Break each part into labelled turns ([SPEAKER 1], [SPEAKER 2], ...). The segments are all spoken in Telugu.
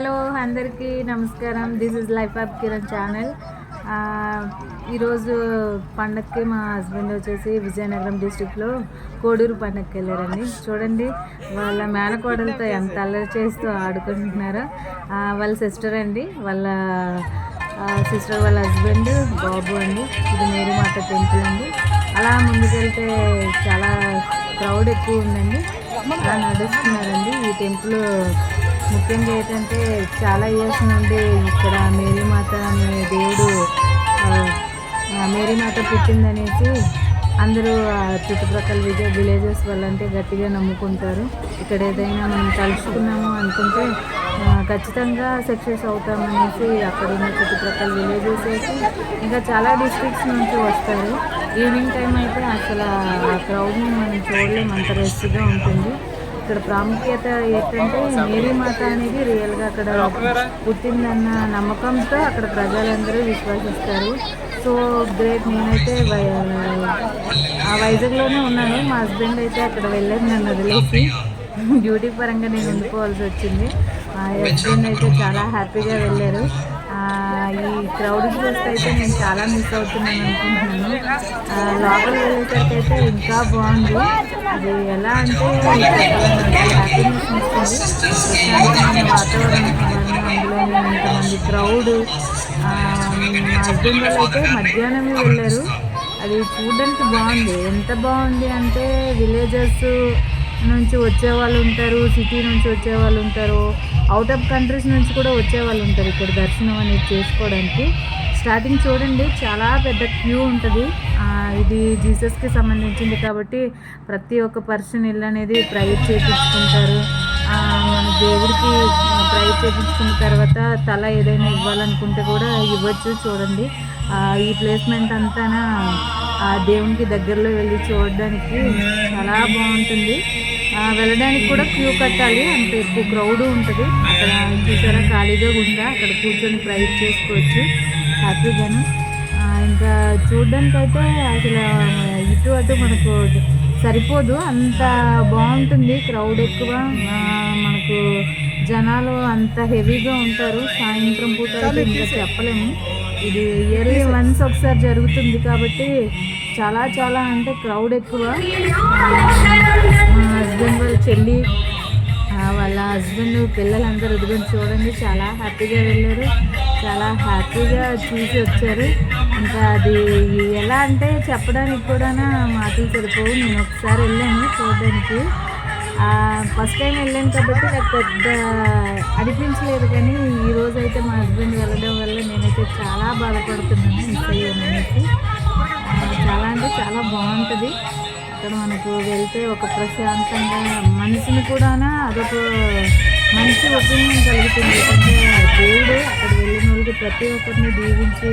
[SPEAKER 1] హలో అందరికీ నమస్కారం. This is life of Kiran channel ఈరోజు పండక్కి మా హస్బెండ్ వచ్చేసి విజయనగరం డిస్టిక్లో కోడూరు పండక్కి వెళ్ళారండి. చూడండి వాళ్ళ మేనకోడలతో ఎంత అల్లరి చేస్తూ ఆడుకుంటున్నారో. వాళ్ళ సిస్టర్ అండి వాళ్ళ సిస్టర్ వాళ్ళ హస్బెండ్ బాబు అండి ఇది మేరీమాత టెంపుల్ అండి. అలా ముందుకెళ్తే చాలా క్రౌడ్ ఎక్కువ ఉందండి. అలా నడుస్తున్నారండి ఈ టెంపుల్ ముఖ్యంగా ఏంటంటే చాలా ఇయర్స్ నుండి ఇక్కడ మేరీమాత అనే దేవుడు మేరీమాత పుట్టిందనేసి అందరూ ఆ చుట్టుప్రక్కల విజయ విలేజెస్ వాళ్ళంటే గట్టిగా నమ్ముకుంటారు. ఇక్కడ ఏదైనా మనం కలుసుకున్నాము అనుకుంటే ఖచ్చితంగా సక్సెస్ అవుతామనేసి అక్కడ ఉన్న చుట్టుప్రక్కల విలేజెస్ వేసి ఇంకా చాలా డిస్ట్రిక్ట్స్ నుంచి వస్తారు. ఈవినింగ్ టైం అయితే అసలు ఆ క్రౌడ్ని మనం చూడలేము అంత రెస్ట్గా ఉంటుంది. ఇక్కడ ప్రాముఖ్యత ఏంటంటే మేరీ మాత అనేది రియల్గా అక్కడ పుట్టిందన్న నమ్మకంతో అక్కడ ప్రజలందరూ విశ్వసిస్తారు. సో గ్రేట్ నేనైతే వై- ఆ వైజాగ్లోనే ఉన్నాను. మా హస్బెండ్ అయితే అక్కడ వెళ్ళాను నన్ను వదిలేసి. డ్యూటీ పరంగా నేను ఉండిపోవాల్సి వచ్చింది. మా హస్బెండ్ అయితే చాలా హ్యాపీగా వెళ్ళారు. ఈ క్రౌడ్ చూస్తే అయితే నేను చాలా మిస్ అవుతున్నాను అనుకుంటున్నాను. లోపల లోపలికి అయితే ఇంకా బాగుంది. అది ఎలా అంటే హ్యాపీనెస్ ఇస్తుంది ప్రశాంతమైన వాతావరణం అందులో ఇంతమంది క్రౌడ్ మా హస్బెండ్ వాళ్ళు అయితే మధ్యాహ్నమే వెళ్ళారు. అది చూడడానికి బాగుంది. ఎంత బాగుంది అంటే విలేజెస్ నుంచి వచ్చే వాళ్ళు ఉంటారు సిటీ నుంచి వచ్చే వాళ్ళు ఉంటారు అవుట్ ఆఫ్ కంట్రీస్ నుంచి కూడా వచ్చే వాళ్ళు ఉంటారు ఇక్కడ దర్శనం అనేది చేసుకోవడానికి. స్టార్టింగ్ చూడండి చాలా పెద్ద క్యూ ఉంటుంది. ఇది జీసస్కి సంబంధించింది కాబట్టి ప్రతి ఒక్క పర్సన్ ఇల్లు అనేది ప్రైవేట్ చేయించుకుంటారు మన దేవుడికి ప్రైవేట్ చేయించుకున్న తర్వాత తల ఏదైనా ఇవ్వాలనుకుంటే కూడా ఇవ్వచ్చు చూడండి. ఈ ప్లేస్మెంట్ అంతా ఆ దేవునికి దగ్గరలో వెళ్ళి చూడడానికి చాలా బాగుంటుంది. వెళ్ళడానికి కూడా క్యూ కట్టాలి. అంత ఎక్కువ క్రౌడ్ ఉంటుంది. అక్కడ చూసారా? ఖాళీగా ఉందా? అక్కడ కూర్చొని ప్రైజ్ చేసుకోవచ్చు. హ్యాపీగాను. ఇంకా చూడడానికి అయితే అసలు ఇటు అటు మనకు సరిపోదు. అంత బాగుంటుంది. క్రౌడ్ ఎక్కువ. మనకు జనాలు అంత హెవీగా ఉంటారు. సాయంత్రం పూట ఇంకా చెప్పలేము. ఇది ఇయర్లీ వన్స్ ఒకసారి జరుగుతుంది కాబట్టి చాలా చాలా అంటే క్రౌడ్ ఎక్కువ. మా హస్బెండ్ వాళ్ళ చెల్లి వాళ్ళ హస్బెండ్ పిల్లలందరూ ఎదుగుని చూడండి చాలా హ్యాపీగా వెళ్ళారు. చాలా హ్యాపీగా చూసి వచ్చారు. ఇంకా అది ఎలా అంటే చెప్పడానికి కూడా మాటలు సరిపోవు. నేను ఒకసారి వెళ్ళాను చూడడానికి. ఫస్ట్ టైం వెళ్ళాను కాబట్టి నాకు పెద్ద అనిపించలేదు కానీ ఈ రోజు అయితే మా హస్బెండ్ వెళ్ళడం వల్ల నేనైతే చాలా బాధపడుతున్నాను మిస్ అయ్యాను అనేసి. చాలా అంటే చాలా బాగుంటుంది. అక్కడ మనకు వెళ్తే ఒక ప్రశాంతంగా మనసుని కూడా అదొక మంచి ఒపీనియన్ కలుగుతుంది. ఎందుకంటే దేవుడు అక్కడ వెళ్ళిన వాళ్ళకి ప్రతి ఒక్కరిని దీవించి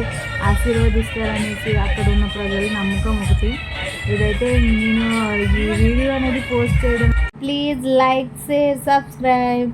[SPEAKER 1] ఆశీర్వదిస్తారనేసి అక్కడ ఉన్న ప్రజల నమ్మకం ఒకటి. ఇదైతే నేను ఈ వీడియో అనేది పోస్ట్ చేయడం. Please like share subscribe.